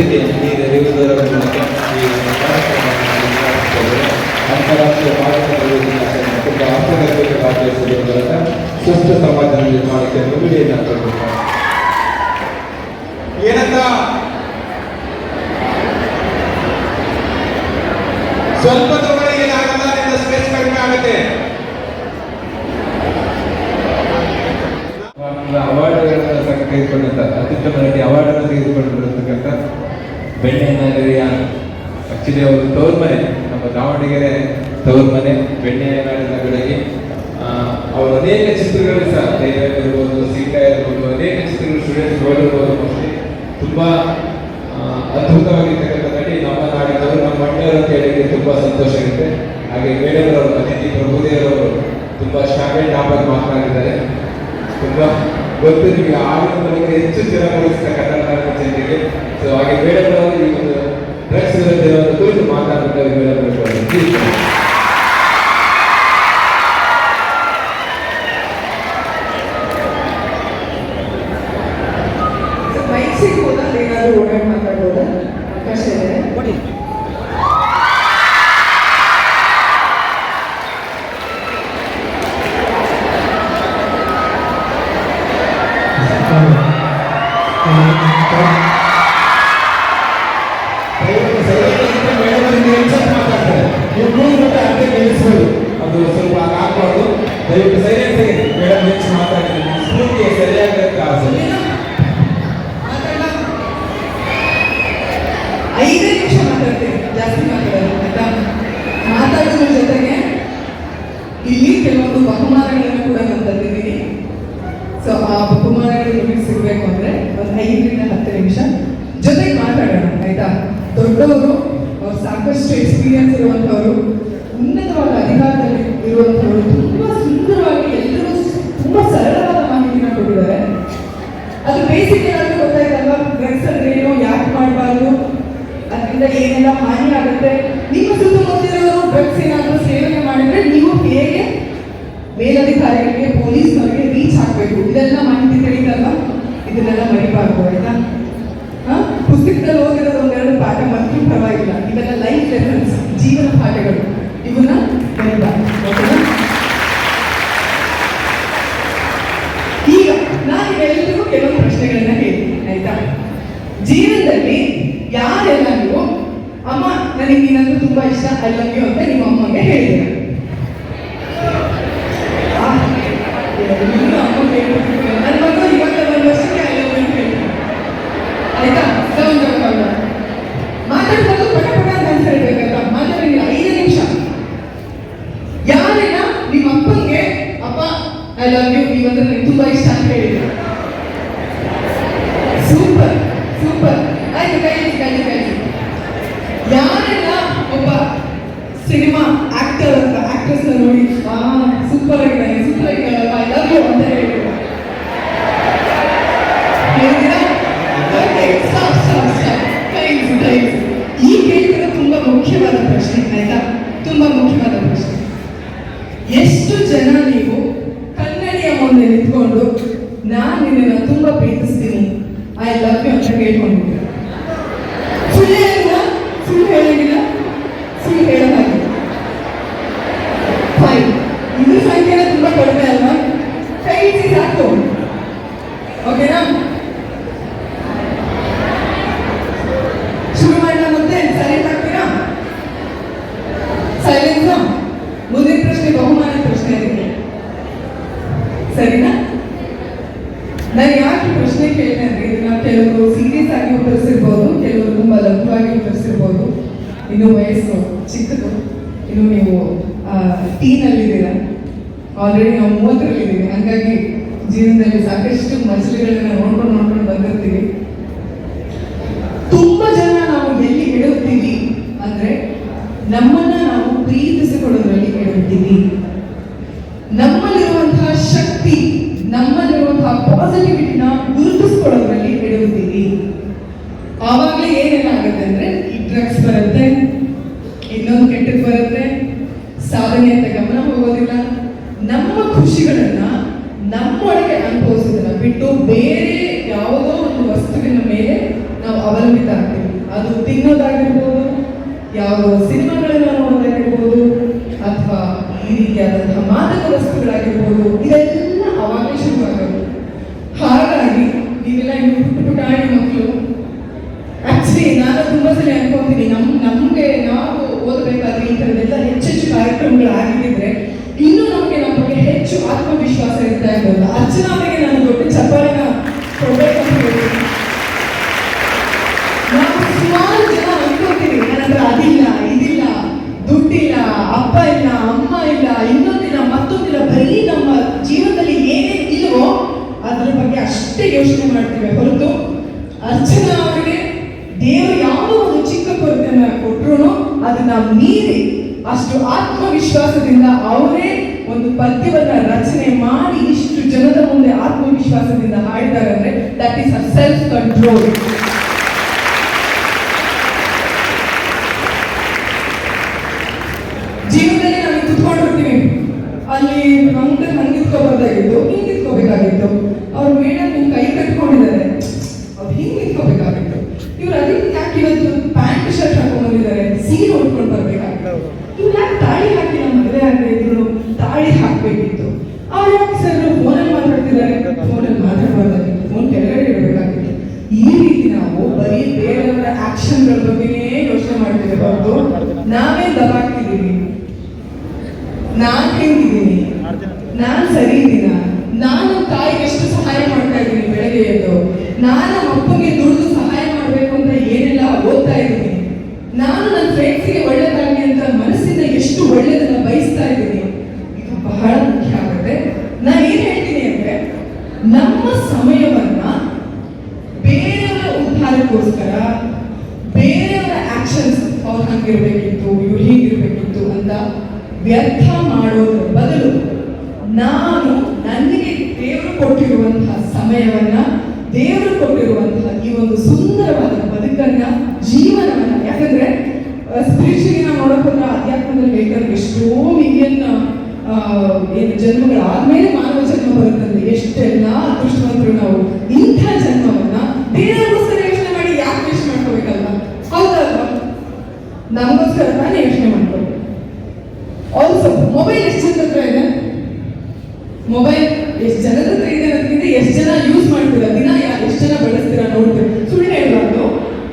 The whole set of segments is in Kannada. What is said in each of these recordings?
ಜೊತೆಗೆ ಈ ನಡೆಯುವುದರ ಮೂಲಕ ಈ. ಅಂತಾರಾಷ್ಟ್ರೀಯ ಮಾರುಕಟ್ಟೆ ಅರ್ಥಗರ್ಭಿತ ಆಚರಿಸುವುದರ ಮೂಲಕ ಸುಸ್ಥ ಸಮಾಜ ನಿರ್ಮಾಣಕ್ಕೆ ಏನಂತ ಸ್ವಲ್ಪ ತಗೊಳ್ಳಿ ಏನಾಗಲ್ಲ ನಿಮ್ಮ ಸ್ಪೇಸ್ ಕಡಿಮೆ ಆಗುತ್ತೆ. ಅವಾರ್ಡ್ಗಳನ್ನು ತೆಗೆದುಕೊಂಡಂತ ಅತ್ಯುತ್ತಮ ನಟಿ ಅವಾರ್ಡನ್ನು ತೆಗೆದುಕೊಂಡಿರತಕ್ಕಂಥ ಬೆಣ್ಣೆ ನಗರಿಯ ಆಕ್ಚುಲಿ ಅವರು ತವರು ಮನೆ. ನಮ್ಮ ದಾವಣಗೆರೆ ತವರು ಮನೆ, ಬೆಣ್ಣೆ ನಗರಿಗೆ. ಅವರು ಅನೇಕ ಚಿತ್ರಗಳು ಸಹ ಧೈರ್ಯ ಇರ್ಬೋದು ಸೀಟ ಇರ್ಬೋದು ಅನೇಕ ಚಿತ್ರಗಳು ಸ್ಟೂಡೆಂಟ್ಸ್ ಓದಿರ್ಬೋದು ಮೋಸ್ಟ್ಲಿ ತುಂಬ ಅದ್ಭುತವಾಗಿರ್ತಕ್ಕಂಥ ನಟಿ ನಮ್ಮ ನಾಡಿನವರು, ನಮ್ಮ ಅಂತ ಹೇಳಿದ್ರೆ ತುಂಬ ಸಂತೋಷ ಇರುತ್ತೆ. ಹಾಗೆ ಬೇಡವರವರು ಅತಿಥಿ ಪ್ರಭುದೇವರವರು ತುಂಬ ಶಾಲೆ ಡಾಬರ್ ಮಾತನಾಡಿದ್ದಾರೆ ತುಂಬ, ಗೊತ್ತು, ನಿಮಗೆ ಆಗಿನ ಬಗ್ಗೆ ಹೆಚ್ಚು ಚಿರಗೊಳಿಸಿದ ಕನ್ನಡ ನಾಡಿನ ಜನತೆಗೆ ಸೊ ಹಾಗೆ ಐದೇ ನಿಮಿಷ ಮಾತಾಡ್ತೀನಿ. ಜಾಸ್ತಿ ಮಾತಾಡೋದು, ಆಯ್ತಾ? ಮಾತಾಡೋದ್ರ ಜೊತೆಗೆ ಇಲ್ಲಿ ಕೆಲವೊಂದು ಬಹುಮಾನಗಳನ್ನು ಕೂಡ ನಾನು ತಂದಿದ್ದೀನಿ. ಸೊ ಆ ಬಹುಮಾನಗಳು ನಿಮಗೆ ಸಿಗಬೇಕು ಅಂದರೆ ಒಂದು ಐದರಿಂದ ಹತ್ತು ನಿಮಿಷ ಜೊತೆಗೆ ಮಾತಾಡೋಣ, ಆಯ್ತಾ? ದೊಡ್ಡವರು, ಅವ್ರು ಸಾಕಷ್ಟು ಎಕ್ಸ್ಪೀರಿಯನ್ಸ್ ಇರುವಂಥವ್ರು, ಉನ್ನತವಾದ ಅಧಿಕಾರದಲ್ಲಿ ಇರುವಂಥವ್ರು ತುಂಬಾ ಸುಂದರವಾಗಿ ಎಲ್ಲರೂ ತುಂಬಾ ಸರಳವಾದ ಮಾಹಿತಿನ ಕೊಟ್ಟಿದ್ದಾರೆ ಅದು ಬೇಸಿಕ್ ಏನಾದ್ರು ಗೊತ್ತಾಯ್ತಲ್ವಾ ಡ್ರಗ್ಸ್ ಅಂದ್ರೆ ಏನು ಯಾಕೆ ಮಾಡಬಾರ್ದು ಏನೆಲ್ಲ ಹಾನಿ ಆಗುತ್ತೆ. ನಿಮ್ಮ ಸುತ್ತಮುತ್ತಲಿರೋರು ಡ್ರಗ್ಸ್ ಏನಾದರೂ ಸೇವನೆ ಮಾಡಿದ್ರೆ ನೀವು ಹೇಗೆ ಮೇಲಧಿಕಾರಿಗಳಿಗೆ, ಪೊಲೀಸ್ನವರಿಗೆ ರೀಚ್ ಆಗಬೇಕು? ಇದೆಲ್ಲ ಮಾಹಿತಿ ತಿಳಿದಲ್ವಾ ಇದನ್ನೆಲ್ಲ ಮರಿಬಾರ್ದು, ಆಯ್ತಾ? ಪುಸ್ತಕದಲ್ಲಿ ಓದಿರೋದು ಒಂದೆರಡು ಪಾಠ ಮತ್ತು ಪರವಾಗಿಲ್ಲ. ಇದೆಲ್ಲ ಲೈಫ್ ಲೆಸನ್ಸ್ ಜೀವನ ಪಾಠಗಳು. ಇವನ್ನ ಮರಿಬಾರ್ದು ಓಕೆನಾ ಈಗ ನಾನು ಎಲ್ಲರಿಗೂ ಕೆಲವು ಪ್ರಶ್ನೆಗಳನ್ನ ಹೇಳ್ತೀನಿ ಆಯ್ತಾ ಜೀವನದಲ್ಲಿ ಯಾರೆಲ್ಲ ನೀವು ಅಮ್ಮ ನನಗೆ ನೀನಂದ್ರೆ ತುಂಬಾ ಇಷ್ಟ ಐ ಲವ್ ಯು ಅಂತ ನಿಮ್ಮ ಅಮ್ಮಗೆ ಹೇಳಿದ್ದೀರ ಆ, ಎಲ್ಲರೂ ಅಮ್ಮಗೆ ಹೇಳ್ಬಿಟ್ಟಿರ್ತಾರೆ. ನನ್ನ ಮಗ ಇವಾಗ ಒಂದು ವರ್ಷಕ್ಕೆ ಐ ಲವ್ ಯು ಅಂತ ಹೇಳ್ತಾನೆ. ಆಯ್ತಾ ಸೌಂಡ್ ಮಾತಾಡ್ಬೋದು ಪಟ ಪಟ ಅಂತ ಆನ್ಸರ್ ಹೇಳ್ಬೇಕಲ್ಲ ಮಾತಾಡಿಲ್ಲ ಐದು ನಿಮಿಷ ಯಾರೆಲ್ಲ ನಿಮ್ಮ ಅಪ್ಪನಿಗೆ ಅಪ್ಪ ಐ ಲವ್ ಯು ನೀವಂದ್ರೆ ನನಗೆ ತುಂಬಾ ಇಷ್ಟ ಅಂತ ಹೇಳಿದ್ರು ಸೂಪರ್ ಸೂಪರ್ ಆಯ್ತು ಕೈ ಕೈ ಕೈ ಯಾರೆಲ್ಲ ಒಬ್ಬ ಸಿನಿಮಾ ಆಕ್ಟರ್ ಅಂತ ಆಕ್ಟ್ರೆಸ್ ನೋಡಿ ಸೂಪರ್ ಆಗಿದ್ದಾನೆ ಸೂಪರ್ ಲವ್ ಯು ಅಂತ ಹೇಳಿದ್ರು. ಈ ಕೇಳಿದ್ರೆ ತುಂಬಾ ಮುಖ್ಯವಾದ ಪ್ರಶ್ನೆ, ಆಯ್ತಾ? ತುಂಬಾ ಮುಖ್ಯವಾದ ಪ್ರಶ್ನೆ. ಎಷ್ಟು ಜನ ನೀವು ಕನ್ನಡಿಯ ಮುಂದೆ ನಿಂತ್ಕೊಂಡು, ನಾನು ನಿನ್ನನ್ನು ತುಂಬಾ ಪ್ರೀತಿಸ್ತೀನಿ. ಐ ಲವ್ ಯು ಅಂತ ಹೇಳ್ಕೊಂಡಿದ್ದೀರ ಸುಳ್ಳು ಹೇಳಿಲ್ಲ ಸುಳ್ಳು ಹೇಳಂಗಿಲ್ಲ ಸುಳ್ಳು ಹೇಳೋ ಹಾಗೆ ಫೈನ್ ಇದ್ರ ಸಂಖ್ಯೆ ತುಂಬಾ ಕಡಿಮೆ ಅಲ್ವಾ ಕೈ ಇಟ್ಟು ಸಾಕು ಓಕೆನಾ ಶುರು ಮಾಡೋಣ ಮತ್ತೆ ಸೈಲೆಂಟ್ ಆಗ್ತೀರಾ ಸೈಲೆನ್ಸ್ ಮುಂದಿನ ಪ್ರಶ್ನೆ ಬಹುಮಾನ ಪ್ರಶ್ನೆ ಅದಕ್ಕೆ ಸರಿನಾ ನಾನು ಯಾಕೆ ಈ ಪ್ರಶ್ನೆ ಕೇಳಿದೆ ಅಂದ್ರೆ ಇದನ್ನ ಕೆಲವರು ಸೀರಿಯಸ್ ಆಗಿ ಉತ್ತರಿಸಿರ್ಬೋದು ಕೆಲವರು ತುಂಬಾ ಲಘುವಾಗಿ ಉತ್ತರಿಸಿರ್ಬೋದು ಇನ್ನು ವಯಸ್ಸು ಚಿಕ್ಕದು ಇನ್ನು ನೀವು ಟೀನಲ್ಲಿದ್ದೀರಾ ಆಲ್ರೆಡಿ ನಾವು ಮೂವತ್ತರಲ್ಲಿದ್ದೀವಿ ಹಾಗಾಗಿ ಜೀವನದಲ್ಲಿ ಸಾಕಷ್ಟು ಮಜಲುಗಳನ್ನ ನೋಡ್ಕೊಂಡು ನೋಡ್ಕೊಂಡು ಬಂದಿರ್ತೀವಿ. ತುಂಬಾ ಜನ ನಾವು ಎಲ್ಲಿ ಇಡುತ್ತೀವಿ ಅಂದ್ರೆ ನಮ್ಮನ್ನ ನಾವು ಪ್ರೀತಿಸಿಕೊಳ್ಳೋದ್ರಲ್ಲಿ ಇಡುತ್ತೀವಿ ನಮ್ಮಲ್ಲಿರುವಂತಹ ಶಕ್ತಿ, ನಮ್ಮಲ್ಲಿರುವಂತಹ ಪಾಸಿಟಿವಿಟಿನ ಗುರುತಿಸ್ಕೊಳ್ಳೋದ್ರಲ್ಲಿ ಇಡುತ್ತೀವಿ ಆವಾಗಲೇ ಏನೇನಾಗುತ್ತೆ ಅಂದ್ರೆ ಈ ಡ್ರಗ್ಸ್ ಬರುತ್ತೆ, ಇನ್ನೊಂದು ಕೆಟ್ಟದ್ದು ಬರುತ್ತೆ. ಸಾಧನೆ ಅಂತ ಗಮನ ಹೋಗೋದಿಲ್ಲ. ನಮ್ಮ ಖುಷಿಗಳನ್ನ ಅವರಿಗೆ ನಾನು ದೊಡ್ಡ ಚಪ್ಪಾಳೆನ ಕೊಡ್ಬೇಕಂತ ಹೇಳ್ತೀನಿ ನಾವು ಸುಮಾರು ಜನ ಅನ್ಕೋತೀವಿ, ನನ್ನ ಹತ್ರ ಅದಿಲ್ಲ, ಇದಿಲ್ಲ, ದುಡ್ಡಿಲ್ಲ, ಅಪ್ಪ ಇಲ್ಲ, ಅಮ್ಮ ಇಲ್ಲ ಇನ್ನೊಂದಿಲ್ಲ ಮತ್ತೊಂದಿಲ್ಲ ಬರೀ ನಮ್ಮ ಜೀವನದಲ್ಲಿ ಏನೇ ಇಲ್ವೋ ಅದ್ರ ಬಗ್ಗೆ ಅಷ್ಟೇ ಯೋಚನೆ ಮಾಡ್ತೀವಿ. ಹೊರತು ಅರ್ಚನಾ ಅವರಿಗೆ ದೇವರು ಯಾವುದೋ ಒಂದು ಚಿಕ್ಕ ಕೊರತೆಯನ್ನು ಕೊಟ್ಟರು ಅದನ್ನ ಮೀರಿ ಅಷ್ಟು ಆತ್ಮವಿಶ್ವಾಸದಿಂದ ಅವರೇ ಒಂದು ಪದ್ಯವನ್ನ ರಚನೆ ಮಾಡಿ ಇಷ್ಟು ಜನದ ಮುಂದೆ ಆತ್ಮವಿಶ್ವಾಸದಿಂದ ಹಾಡಿದ್ದಾರೆ ಅಂದ್ರೆ that is a self control ಜೀವನದಲ್ಲಿ ನಾವು ಕುತ್ಕೊಂಡಿರ್ತೀನಿ ಅಲ್ಲಿ ಹಂಗೆ ಹಂಗೆ ನಿಂತ್ಕೋಬಾರ್ದಾಗಿತ್ತು, ಹಿಂಗೆ ನಿಂತ್ಕೋಬೇಕಾಗಿತ್ತು. ಅವ್ರ ಮೇಡಮ್ ನಿಮ್ ಕೈ ಕಟ್ಕೊಂಡಿದ್ದಾರೆ. ಅವ್ರು ಹಿಂಗೆ ನಿಂತ್ಕೋಬೇಕಾಗಿತ್ತು. ಇವ್ರು ಅದಕ್ಕೆ ಯಾಕೆ ಇವತ್ತು ಪ್ಯಾಂಟ್ ಶರ್ಟ್ ಹಾಕೊಂಡ್ ಬಂದಿದ್ದಾರೆ? ಸೀರೆ ಉಟ್ಕೊಂಡು ಬರ್ಬೇಕಾಗಿತ್ತು. ಇವ್ರು ಯಾಕೆ ತಾಳಿ ಹಾಕಿ ತಾಳಿ ಹಾಕ್ಬೇಕಿತ್ತು. ಅವ್ರು ಯಾಕೆ ಸರ್ ಫೋನಲ್ಲಿ ಮಾತಾಡ್ತಿದ್ದಾರೆ. ಫೋನಲ್ಲಿ ಮಾತಾಡಬಾರ್ದಾಗಿತ್ತು ಫೋನ್ ಕೆಳಗಡೆ ಇಡಬೇಕಾಗಿತ್ತು. ಈ ರೀತಿ ನಾವು ಬರೀ ಬೇರೆಯವರ ಆಕ್ಷನ್ಗಳ ಬಗ್ಗೆನೇ ಯೋಚನೆ ಮಾಡ್ತಿರಬಾರ್ದು ನಾವೇ ದಬಾಕ್ತಿದ್ದೀವಿ. ನಾನ್ ಹೆಂಗಿದ್ದೀನಿ? ನಾನ್ ಸರಿ ಇದ್ದೀನ? ನಾನು ತಾಯಿಗೆ ಎಷ್ಟು ಸಹಾಯ ಮಾಡ್ತಾ ಇದ್ದೀನಿ ಬೆಳಗ್ಗೆ ಎದ್ದು? ನಾನು ಅಪ್ಪಗೆ ದುಡ್ದು ಸಹಾಯ ಮಾಡಬೇಕು ಅಂತ ಏನೆಲ್ಲ ಓದ್ತಾ ಇದ್ದೀನಿ? ನಾನು ನನ್ನ ಫ್ರೆಂಡ್ಸ್ಗೆ ಒಳ್ಳೆದಾಗಲಿ ಅಂತ ಮನಸ್ಸಿಂದ ಎಷ್ಟು ಒಳ್ಳೇದನ್ನ ಬಯಸ್ತಾ ಇದ್ದೀನಿ ಇದು ಬಹಳ ಮುಖ್ಯ ಆಗುತ್ತೆ ನಾನು ಏನ್ ಹೇಳ್ತೀನಿ ಅಂದ್ರೆ ನಮ್ಮ ಸಮಯವನ್ನ ಬೇರೆಯವರ ಉದ್ಧಾರಕ್ಕೋಸ್ಕರ ಬೇರೆಯವರ ಆಕ್ಷನ್ಸ್ ಅವ್ರು ಹಂಗಿರ್ಬೇಕಿತ್ತು ಇವ್ರು ಹೀಗಿರ್ಬೇಕಿತ್ತು ವ್ಯರ್ಥ ಮಾಡೋದ್ರ ಬದಲು ನಾನು ನನಗೆ ದೇವರು ಕೊಟ್ಟಿರುವಂತಹ ಸಮಯವನ್ನ, ದೇವರು ಕೊಟ್ಟಿರುವಂತಹ ಈ ಒಂದು ಸುಂದರವಾದ ಬದುಕನ್ನ, ಜೀವನವನ್ನ. ಯಾಕಂದ್ರೆ ಸ್ಪಿರಿಚುಲಿ ನಾವು ನೋಡಕ್ ಹೋದ್ರೆ ಅಧ್ಯಾತ್ಮದಲ್ಲಿ ಬೇಕಾದ್ರೆ ಎಷ್ಟೋ ಮಿಲಿಯನ್ ಏನು ಜನ್ಮಗಳಾದ್ಮೇಲೆ ಮಾನವ ಜನ್ಮ ಬರುತ್ತಂದ್ರೆ ಎಷ್ಟೆಲ್ಲ ಅದೃಷ್ಟವಂತರು ನಾವು ಇಂಥ ಜನ್ಮವನ್ನ ಬೇರೆಯವ್ರಿಗೋಸ್ಕರ ಯೋಚನೆ ಮಾಡಿ ಯಾಕೆ ಯೋಚನೆ ಮಾಡ್ಕೋಬೇಕಲ್ವಾ? ಹೌದಲ್ವಾ? ನಮಗೋಸ್ಕರ ತಾನೇ ಯೋಚನೆ ಮಾಡ್ಕೋಬೇಕು ಆಲ್ಸೋ ಮೊಬೈಲ್ ಎಷ್ಟು ಜನದ ಹತ್ರ ಇದೆ ಮೊಬೈಲ್ ಎಷ್ಟು ಜನದ ಹತ್ರ ಇದೆ ಅನ್ನೋದಕ್ಕಿಂತ ಎಷ್ಟು ಜನ ಯೂಸ್ ಮಾಡ್ತೀರಾ ದಿನ ಯಾರು ಎಷ್ಟು ಜನ ಬಳಸ್ತೀರಾ ನೋಡ್ತೀರಾ ಸುಳ್ಳು ಹೇಳ್ಬಾರ್ದು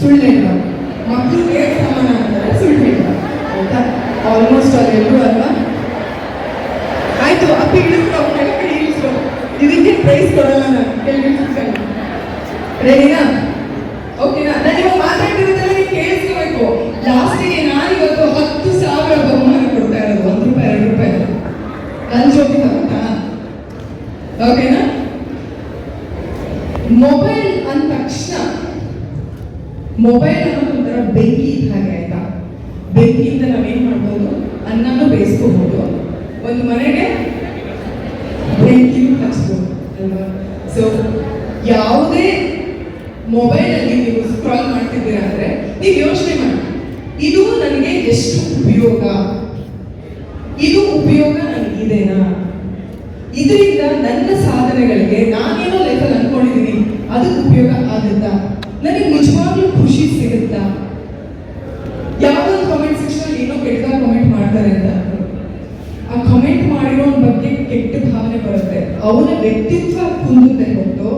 ಸುಳ್ಳು ಹೇಳ್ಬಾರ್ದು ಮಕ್ಕಳು ಬೇರೆ ಸಮಾನ ಅಂತಾರೆ ಸುಳ್ಳು ಹೇಳ್ಬಾರ್ದು ಆಯ್ತಾ ಆಲ್ಮೋಸ್ಟ್ ಅಲ್ಲಿ ಎಲ್ಲರೂ ಅಲ್ವಾ? ಆಯ್ತು, ಅಪ್ಪ ಕೆಳಗಡೆ ಇಳಿಸ್ಕೊ. ಇದಕ್ಕೆ ಪ್ರೈಸ್ ಕೊಡಲ್ಲ ನಾನು ಕೆಳಗೆ ರೆಡಿನಾ ಓಕೆನಾ ನಾನು ಇವಾಗ ಮಾತಾಡ್ತಿರೋದೆಲ್ಲ ನೀವು ಕೇಳಿಸ್ಕೋಬೇಕು. ಲಾಸ್ಟಿಗೆ ನಾನು ಇವತ್ತು ಹತ್ತು ಸಾವಿರ ಬಹುಮಾನ ಕೊಡ್ತಾ ಇರೋದು. ಒಂದು ರೂಪಾಯಿ, ಎರಡು ರೂಪಾಯಿ. ನನ್ನ ಜೋಬಿ ತಗೋತಾ? ಓಕೆನಾ ಮೊಬೈಲ್ ಅಂದ ತಕ್ಷಣ ಮೊಬೈಲ್ ಅನ್ನೋದು ಒಂಥರ ಬೆಂಕಿ ಹಾಗೆ ಬೆಂಕಿಯಿಂದ ನಾವೇನು ಮಾಡ್ಬೋದು? ಅನ್ನನೂ ಬೇಯಿಸ್ಕೋಬಹುದು ಒಂದು ಮನೆಗೆ ಬೆಂಕಿನೂ ಹಚ್ಬೋದು ಅಲ್ವಾ? ಸೊ ಯಾವುದೇ ಮೊಬೈಲ್ ಅಲ್ಲಿ ನೀವು ಸ್ಕ್ರಾಲ್ ಮಾಡ್ತಿದ್ದೀರಾ ಅಂದ್ರೆ ನೀವು ಯೋಚನೆ ಮಾಡಿ. ಇದು ನನಗೆ ಎಷ್ಟು ಉಪಯೋಗ? ಇದು ಉಪಯೋಗ ನನಗಿದೆನಾ ಇದರಿಂದ ನನ್ನ ಸಾಧನೆಗಳಿಗೆ ನಾನೇನೋ ಲೆಕ್ಕಲ್ಲಿ ಅನ್ಕೊಂಡಿದ್ದೀನಿ ಅದಕ್ಕೆ ಉಪಯೋಗ ಆಗುತ್ತಾ? ನನಗೆ ನಿಜವಾಗ್ಲೂ ಖುಷಿ ಸಿಗುತ್ತಾ? ಯಾವ್ದೊಂದು ಕಾಮೆಂಟ್ ಸೆಕ್ಷನ್ ಏನೋ ಕೆಟ್ಟದಾಗ ಕಾಮೆಂಟ್ ಮಾಡ್ತಾರೆ ಅಂತ ಆ ಕಮೆಂಟ್ ಮಾಡಿರೋ ಬಗ್ಗೆ ಕೆಟ್ಟ ಭಾವನೆ ಬರುತ್ತೆ. ಅವನ ವ್ಯಕ್ತಿತ್ವ ಕುಂದುತ್ತೆ ಹೊತ್ತು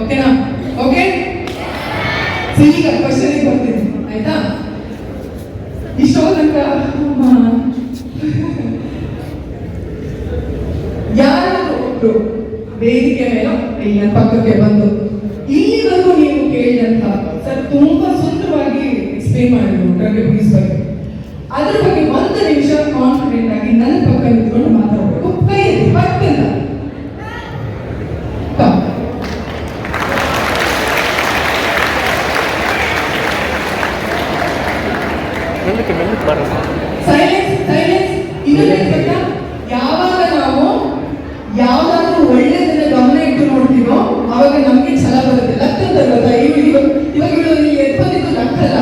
ಓಕೆನಾ ಓಕೆ ಈಗ ಕ್ವಶನಿಗೆ ಬರ್ತೀನಿ ಆಯ್ತಾ ಇಷ್ಟೋ ತನಕ ಯಾರಾದರೂ ಒಬ್ರು ವೇದಿಕೆ ಮೇಲೆ ನನ್ನ ಪಕ್ಕಕ್ಕೆ ಬಂದು ಇಲ್ಲಿವರೆಗೂ ನೀವು ಕೇಳಿದಂತ ಸರ್ ತುಂಬಾ ಸುಂದರವಾಗಿ ಎಕ್ಸ್ಪ್ಲೈನ್ ಮಾಡಿದ್ರು ಡ್ರಗ್ ಬಗ್ಗೆ ಅದ್ರ ಬಗ್ಗೆ ಒಂದು ನಿಮಿಷ ಕಾನ್ಫಿಡೆಂಟ್ ಆಗಿ ನನ್ನ ಪಕ್ಕ ನಿಂತ್ಕೊಂಡು ಛಲ ಬರುತ್ತೆ ಲಕ್ ಅಂತ ಗೊತ್ತಾ ಇವಾಗ ಇವಾಗ ಇವಳು ಇಲ್ಲಿ ಅಲ್ಲ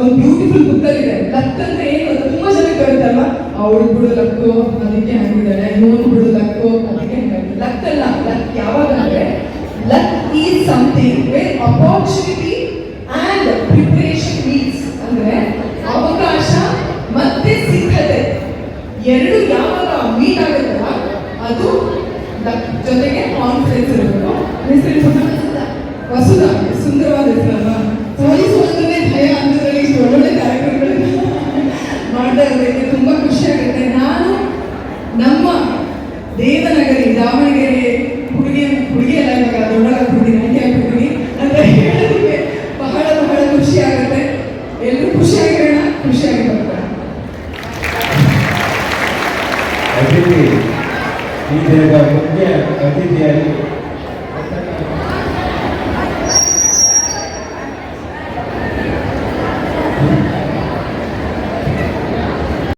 ಒಂದು ಬ್ಯೂಟಿಫುಲ್ ಬುಕ್ಕಲ್ಲಿದೆ ಲಕ್ ಅಂದ್ರೆ ಏನು? ತುಂಬಾ ಜನ ಬರುತ್ತಲ್ವಾ ಅವಳು ಬಿಡು ಲಕ್ಕು, ಅದಕ್ಕೆ ಹಾಕಿದ್ದಾಳೆ ಇವನು ಬಿಡು ಲಕ್ಕು, ಅದಕ್ಕೆ ಅಲ್ಲ ಲಕ್ ಯಾವಾಗ ಅಂದ್ರೆ luck is something where opportunity and preparation needs ಅಂದ್ರೆ ಅವಕಾಶ ಮತ್ತೆ ಸಿದ್ಧತೆ. ಎರಡು ಯಾವಾಗ ಮೀಟ್ ಆಗುತ್ತಲ್ಲ ಅದು ಜೊತೆಗೆ ಕಾನ್ಫಿಡೆನ್ಸ್ ಇರಬೇಕು ಹೆಸರು ವಸುಧ ಸುಂದರವಾದ ಹೆಸರಲ್ವಾ ಸೋಲಿಸುವುದನ್ನೇ ಭಯ ಅನ್ನೋದ್ರಲ್ಲಿ ಒಳ್ಳೊಳ್ಳೆ ಕಾರ್ಯಕ್ರಮಗಳನ್ನ ಮಾಡ್ತಾ ಇರೋದಕ್ಕೆ ತುಂಬಾ